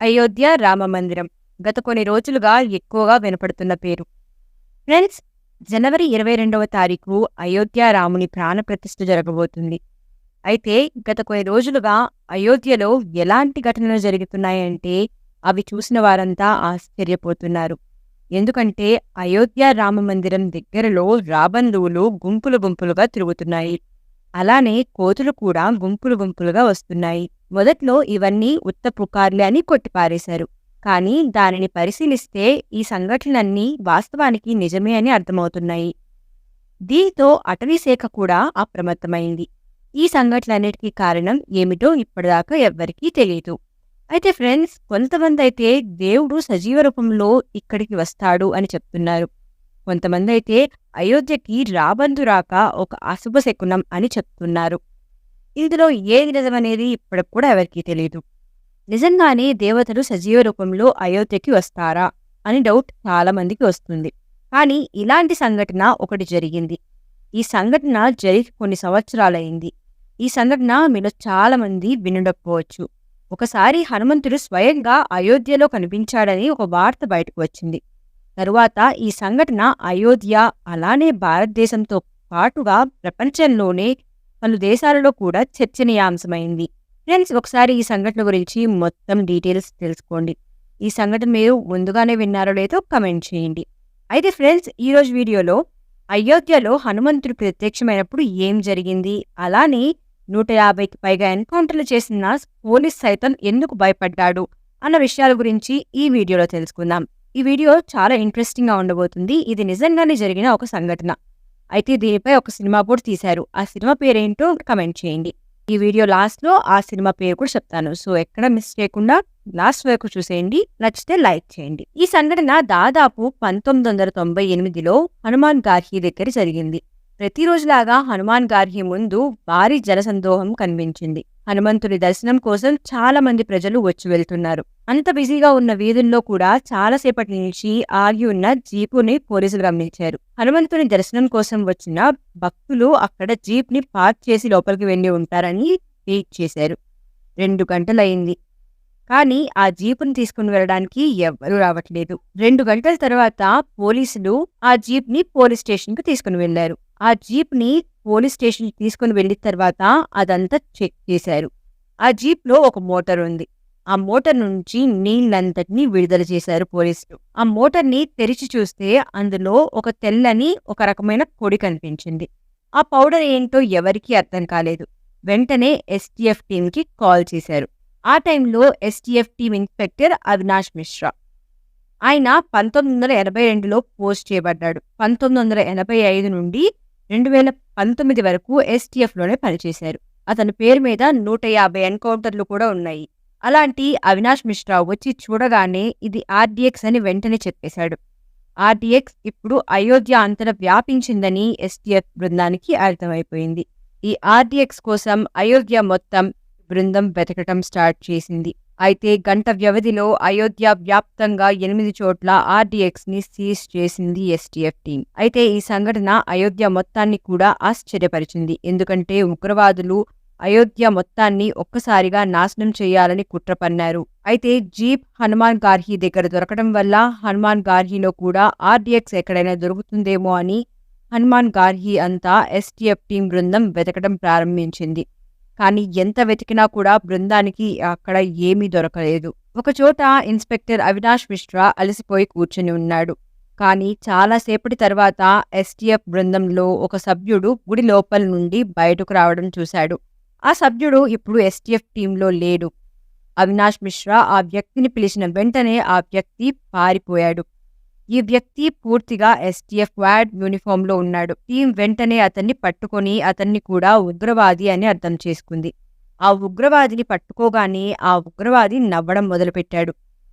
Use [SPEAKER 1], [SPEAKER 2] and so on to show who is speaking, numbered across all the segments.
[SPEAKER 1] అయోధ్య రామ మందిరం. గత కొన్ని రోజులుగా ఎక్కువగా వినపడుతున్న పేరు. ఫ్రెండ్స్ జనవరి ఇరవై రెండవ తారీఖు అయోధ్య రాముని ప్రాణప్రతిష్ఠ జరగబోతుంది. అయితే గత కొన్ని రోజులుగా అయోధ్యలో ఎలాంటి ఘటనలు జరుగుతున్నాయంటే అవి చూసిన వారంతా ఆశ్చర్యపోతున్నారు. ఎందుకంటే అయోధ్య రామ మందిరం దగ్గరలో రాబందువులు గుంపులు గుంపులుగా తిరుగుతున్నాయి. అలానే కోతులు కూడా గుంపులు గుంపులుగా వస్తున్నాయి. మొదట్లో ఇవన్నీ ఉత్త పుకార్లే అని కొట్టిపారేశారు. కానీ దానిని పరిశీలిస్తే ఈ సంఘటనలన్నీ వాస్తవానికి నిజమే అని అర్థమవుతున్నాయి. దీంతో అటవీశాఖ కూడా అప్రమత్తమైంది. ఈ సంఘటనలన్నిటికీ కారణం ఏమిటో ఇప్పటిదాకా ఎవ్వరికీ తెలియదు అయితే ఫ్రెండ్స్ కొంతమంది అయితే దేవుడు సజీవ రూపంలో ఇక్కడికి వస్తాడు అని చెప్తున్నారు. కొంతమంది అయితే అయోధ్యకి రాబందురాక ఒక అశుభ శకునం అని చెప్తున్నారు. ఇందులో ఏది నిజమనేది ఇప్పటికి కూడా ఎవరికీ తెలియదు నిజంగానే దేవతలు సజీవ రూపంలో అయోధ్యకి వస్తారా అని డౌట్ చాలామందికి వస్తుంది. కానీ ఇలాంటి సంఘటన ఒకటి జరిగింది. ఈ సంఘటన జరిగి కొన్ని సంవత్సరాలైంది. ఈ సంఘటన మీలో చాలామంది వినడకపోవచ్చు. ఒకసారి హనుమంతుడు స్వయంగా అయోధ్యలో కనిపించాడని ఒక వార్త బయటకు వచ్చింది. తరువాత ఈ సంఘటన అయోధ్య అలానే భారతదేశంతో పాటుగా ప్రపంచంలోనే పలు దేశాలలో కూడా చర్చనీయాంశమైంది. ఫ్రెండ్స్ ఒకసారి ఈ సంఘటన గురించి మొత్తం డీటెయిల్స్ తెలుసుకోండి. ఈ సంఘటన మీరు ముందుగానే విన్నారో లేదో కమెంట్ చేయండి. అయితే ఫ్రెండ్స్ ఈరోజు వీడియోలో అయోధ్యలో హనుమంతుడు ప్రత్యక్షమైనప్పుడు ఏం జరిగింది? అలానే నూట యాభైకి పైగా ఎన్కౌంటర్లు చేసిన పోలీస్ సైతం ఎందుకు భయపడ్డాడు? అన్న విషయాల గురించి ఈ వీడియోలో తెలుసుకుందాం. ఈ వీడియో చాలా ఇంట్రెస్టింగ్గా ఉండబోతుంది. ఇది నిజంగానే జరిగిన ఒక సంఘటన. అయితే దీనిపై ఒక సినిమా కూడా తీశారు. ఆ సినిమా పేరేంటో కమెంట్ చేయండి. ఈ వీడియో లాస్ట్లో ఆ సినిమా పేరు కూడా చెప్తాను. సో ఎక్కడ మిస్ చేయకుండా లాస్ట్ వరకు చూసేయండి. నచ్చితే లైక్ చేయండి. ఈ సంఘటన దాదాపు పంతొమ్మిది వందల తొంభై ఎనిమిదిలో హనుమాన్ గార్హి దగ్గర జరిగింది. ప్రతిరోజులాగా హనుమాన్ గార్హి ముందు భారీ జనసందోహం కనిపించింది. హనుమంతుని దర్శనం కోసం చాలా మంది ప్రజలు వచ్చి వెళ్తున్నారు. అంత బిజీగా ఉన్న వీధుల్లో కూడా చాలాసేపటి నుంచి ఆగి ఉన్న జీపుని పోలీసులు గమనించారు. హనుమంతుని దర్శనం కోసం వచ్చిన భక్తులు అక్కడ జీప్ని పార్క్ చేసి లోపలికి వెళ్ళి ఉంటారని ట్వీట్ చేశారు. రెండు గంటలయింది కానీ ఆ జీపుని తీసుకుని వెళ్ళడానికి ఎవ్వరూ రావట్లేదు. రెండు గంటల తర్వాత పోలీసులు ఆ జీప్ని పోలీస్ స్టేషన్కి తీసుకుని వెళ్ళారు ఆ జీప్ని పోలీస్ స్టేషన్ తీసుకుని వెళ్ళిన తర్వాత అదంతా చెక్ చేశారు. ఆ జీప్లో ఒక మోటార్ ఉంది. ఆ మోటార్ నుంచి నీళ్ళంతటినీ విడుదల చేశారు పోలీసులు. ఆ మోటార్ని తెరిచి చూస్తే అందులో ఒక తెల్లని ఒక రకమైన పొడి కనిపించింది. ఆ పౌడర్ ఏంటో ఎవరికీ అర్థం కాలేదు. వెంటనే ఎస్టీఎఫ్ టీంకి కి కాల్ చేశారు. ఆ టైంలో STF team inspector Avinash Mishra. ఆయన పంతొమ్మిది వందల ఎనభై రెండులో పోస్ట్ చేయబడ్డాడు. పంతొమ్మిది వందల ఎనభై ఐదు నుండి రెండు వేల పంతొమ్మిది వరకు ఎస్టీఎఫ్లోనే పనిచేశారు. అతని పేరు మీద నూట యాభై ఎన్కౌంటర్లు కూడా ఉన్నాయి. అలాంటి అవినాష్ మిశ్రా వచ్చి చూడగానే ఇది ఆర్డీఎక్స్ అని వెంటనే చెప్పేశాడు. ఆర్డీఎక్స్ ఇప్పుడు అయోధ్య అంతటా వ్యాపించిందని ఎస్టీఎఫ్ బృందానికి అర్థమైపోయింది. ఈ ఆర్డీఎక్స్ కోసం అయోధ్య మొత్తం బృందం వెతకటం స్టార్ట్ చేసింది. అయితే గంట వ్యవధిలో అయోధ్య వ్యాప్తంగా ఎనిమిది చోట్ల ఆర్డీఎక్స్ని సీజ్ చేసింది ఎస్టీఎఫ్ టీం. అయితే ఈ సంఘటన అయోధ్య మొత్తాన్ని కూడా ఆశ్చర్యపరిచింది. ఎందుకంటే ఉగ్రవాదులు అయోధ్య మొత్తాన్ని ఒక్కసారిగా నాశనం చేయాలని కుట్ర పన్నారు అయితే జీప్ హనుమాన్ గార్హి దగ్గర దొరకడం వల్ల హనుమాన్ గార్హిలో కూడా ఆర్డీఎక్స్ ఎక్కడైనా దొరుకుతుందేమో అని హనుమాన్ గార్హి అంతా ఎస్టీఎఫ్ టీం బృందం వెతకడం ప్రారంభించింది. కానీ ఎంత వెతికినా కూడా బృందానికి అక్కడ ఏమీ దొరకలేదు. ఒకచోట ఇన్స్పెక్టర్ అవినాష్ మిశ్రా అలసిపోయి కూర్చుని ఉన్నాడు. కానీ చాలాసేపటి తర్వాత ఎస్టీఎఫ్ బృందంలో ఒక సభ్యుడు గుడి లోపల నుండి బయటకు రావడం చూశాడు. ఆ సభ్యుడు ఇప్పుడు ఎస్టీఎఫ్ టీంలో లేడు. అవినాష్ మిశ్రా ఆ వ్యక్తిని పిలిచిన వెంటనే ఆ వ్యక్తి పారిపోయాడు. ఈ వ్యక్తి పూర్తిగా ఎస్టీఎఫ్ వాడ్ యూనిఫామ్లో ఉన్నాడు. టీం వెంటనే అతన్ని పట్టుకొని అతన్ని కూడా ఉగ్రవాది అని అర్థం చేసుకుంది. ఆ ఉగ్రవాదిని పట్టుకోగానే ఆ ఉగ్రవాది నవ్వడం మొదలుపెట్టాడు.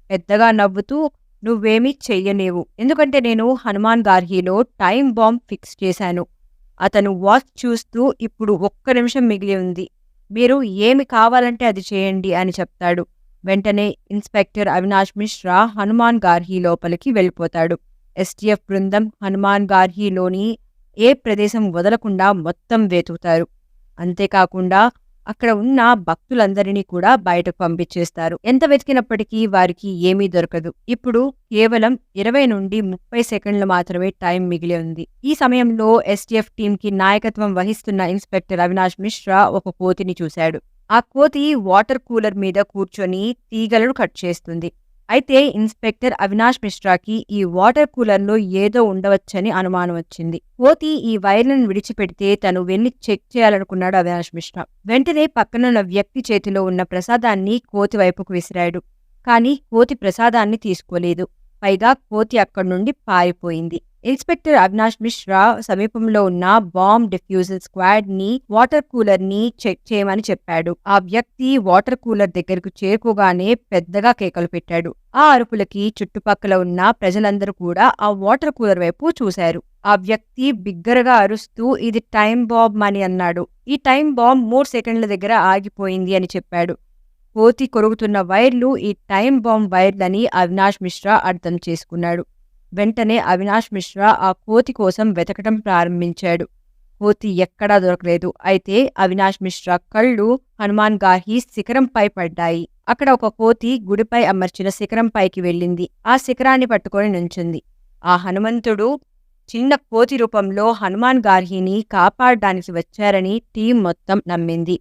[SPEAKER 1] పెద్దగా నవ్వుతూ నువ్వేమీ చెయ్యలేవు. ఎందుకంటే నేను హనుమాన్ గార్హీలో టైం బాంబ్ ఫిక్స్ చేశాను. అతను వాచ్ చూస్తూ ఇప్పుడు ఒక్క నిమిషం మిగిలి ఉంది. మీరు ఏమి కావాలంటే అది చేయండి అని చెప్తాడు. వెంటనే ఇన్స్పెక్టర్ అవినాష్ మిశ్రా హనుమాన్ గార్హీ లోపలికి వెళ్ళిపోతాడు. ఎస్టీఎఫ్ బృందం హనుమాన్ గార్హీలోని ఏ ప్రదేశం వదలకుండా మొత్తం వెతుకుతారు. అంతేకాకుండా అక్కడ ఉన్న భక్తులందరినీ కూడా బయటకు పంపించేస్తారు. ఎంత వెతికినప్పటికీ వారికి ఏమీ దొరకదు. ఇప్పుడు కేవలం ఇరవై నుండి ముప్పై సెకండ్లు మాత్రమే టైం మిగిలి ఉంది. ఈ సమయంలో ఎస్టీఎఫ్ టీంకి నాయకత్వం వహిస్తున్న ఇన్స్పెక్టర్ అవినాష్ మిశ్రా ఒక కోతిని చూశాడు. ఆ కోతి వాటర్ కూలర్ మీద కూర్చొని తీగలను కట్ చేస్తుంది. అయితే ఇన్స్పెక్టర్ అవినాష్ మిశ్రాకి ఈ వాటర్ కూలర్లో ఏదో ఉండవచ్చని అనుమానం వచ్చింది. కోతి ఈ వైర్లను విడిచిపెడితే తను వెళ్ళి చెక్ చేయాలనుకున్నాడు అవినాష్ మిశ్రా. వెంటనే పక్కనున్న వ్యక్తి చేతిలో ఉన్న ప్రసాదాన్ని కోతి వైపుకు విసిరాడు. కానీ కోతి ప్రసాదాన్ని తీసుకోలేదు. పైగా కోతి అక్కడి నుండి పారిపోయింది. ఇన్స్పెక్టర్ అవినాష్ మిశ్రా సమీపంలో ఉన్న బాంబ్ డిఫ్యూజల్ స్క్వాడ్ని వాటర్ కూలర్ని చెక్ చేయమని చెప్పాడు. ఆ వ్యక్తి వాటర్ కూలర్ దగ్గరకు చేరుకోగానే పెద్దగా కేకలు పెట్టాడు. ఆ అరుపులకి చుట్టుపక్కల ఉన్న ప్రజలందరూ కూడా ఆ వాటర్ కూలర్ వైపు చూశారు. ఆ వ్యక్తి బిగ్గరగా అరుస్తూ ఇది టైం బాంబ్ అని అన్నాడు. ఈ టైం బాంబ్ మూడు సెకండ్ల దగ్గర ఆగిపోయింది అని చెప్పాడు. కోతి కొరుగుతున్న వైర్లు ఈ టైం బాంబ్ వైర్లని అవినాష్ మిశ్రా అర్థం చేసుకున్నాడు. వెంటనే అవినాష్ మిశ్రా ఆ కోతి కోసం వెతకటం ప్రారంభించాడు. కోతి ఎక్కడా దొరకలేదు. అయితే అవినాష్ మిశ్రా కళ్ళు హనుమాన్ గాహి శిఖరంపై పడ్డాయి. అక్కడ ఒక కోతి గుడిపై అమర్చిన శిఖరంపైకి వెళ్ళింది. ఆ శిఖరాన్ని పట్టుకొని నుంచింది. ఆ హనుమంతుడు చిన్న కోతి రూపంలో హనుమాన్ గార్హిని కాపాడడానికి వచ్చారని టీం మొత్తం నమ్మింది.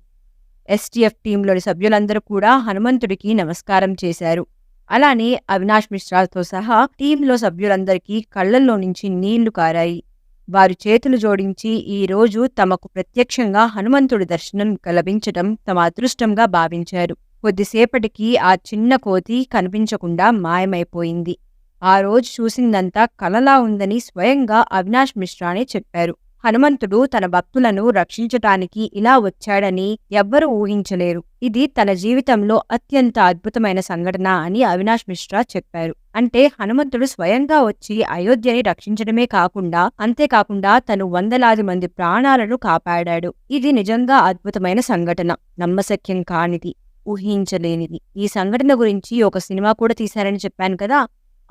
[SPEAKER 1] ఎస్టీఎఫ్ టీంలోని సభ్యులందరూ కూడా హనుమంతుడికి నమస్కారం చేశారు. అలానే అవినాష్ మిశ్రాతో సహా టీంలో సభ్యులందరికీ కళ్ళల్లో నుంచి నీళ్ళు కారాయి. వారు చేతులు జోడించి ఈ రోజు తమకు ప్రత్యక్షంగా హనుమంతుడి దర్శనం లభించటం తమ అదృష్టంగా భావించారు. కొద్దిసేపటికి ఆ చిన్న కోతి కనిపించకుండా మాయమైపోయింది. ఆ రోజు చూసిందంతా కలలా ఉందని స్వయంగా అవినాష్ మిశ్రానే చెప్పారు. హనుమంతుడు తన భక్తులను రక్షించటానికి ఇలా వచ్చాడని ఎవ్వరూ ఊహించలేరు. ఇది తన జీవితంలో అత్యంత అద్భుతమైన సంఘటన అని అవినాష్ మిశ్రా చెప్పారు. అంటే హనుమంతుడు స్వయంగా వచ్చి అయోధ్యని రక్షించడమే కాకుండా అంతేకాకుండా తను వందలాది మంది ప్రాణాలను కాపాడాడు. ఇది నిజంగా అద్భుతమైన సంఘటన. నమ్మశక్యం కానిది ఊహించలేనిది. ఈ సంఘటన గురించి ఒక సినిమా కూడా తీశారని చెప్పాను కదా?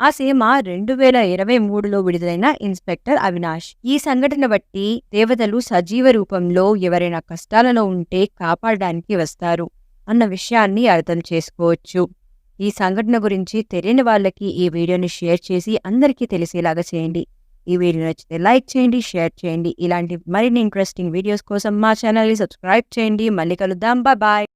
[SPEAKER 1] ఆ సినిమా రెండు వేల ఇరవై మూడులో విడుదలైన ఇన్స్పెక్టర్ అవినాష్. ఈ సంఘటన బట్టి దేవతలు సజీవ రూపంలో ఎవరైనా కష్టాలలో ఉంటే కాపాడడానికి వస్తారు అన్న విషయాన్ని అర్థం చేసుకోవచ్చు. ఈ సంఘటన గురించి తెలియని వాళ్ళకి ఈ వీడియోని షేర్ చేసి అందరికీ తెలిసేలాగా చేయండి. ఈ వీడియో నచ్చితే లైక్ చేయండి షేర్ చేయండి. ఇలాంటి మరిన్ని ఇంట్రెస్టింగ్ వీడియోస్ కోసం మా ఛానల్ని సబ్స్క్రైబ్ చేయండి. మళ్ళీ కలుద్దాం. బాయ్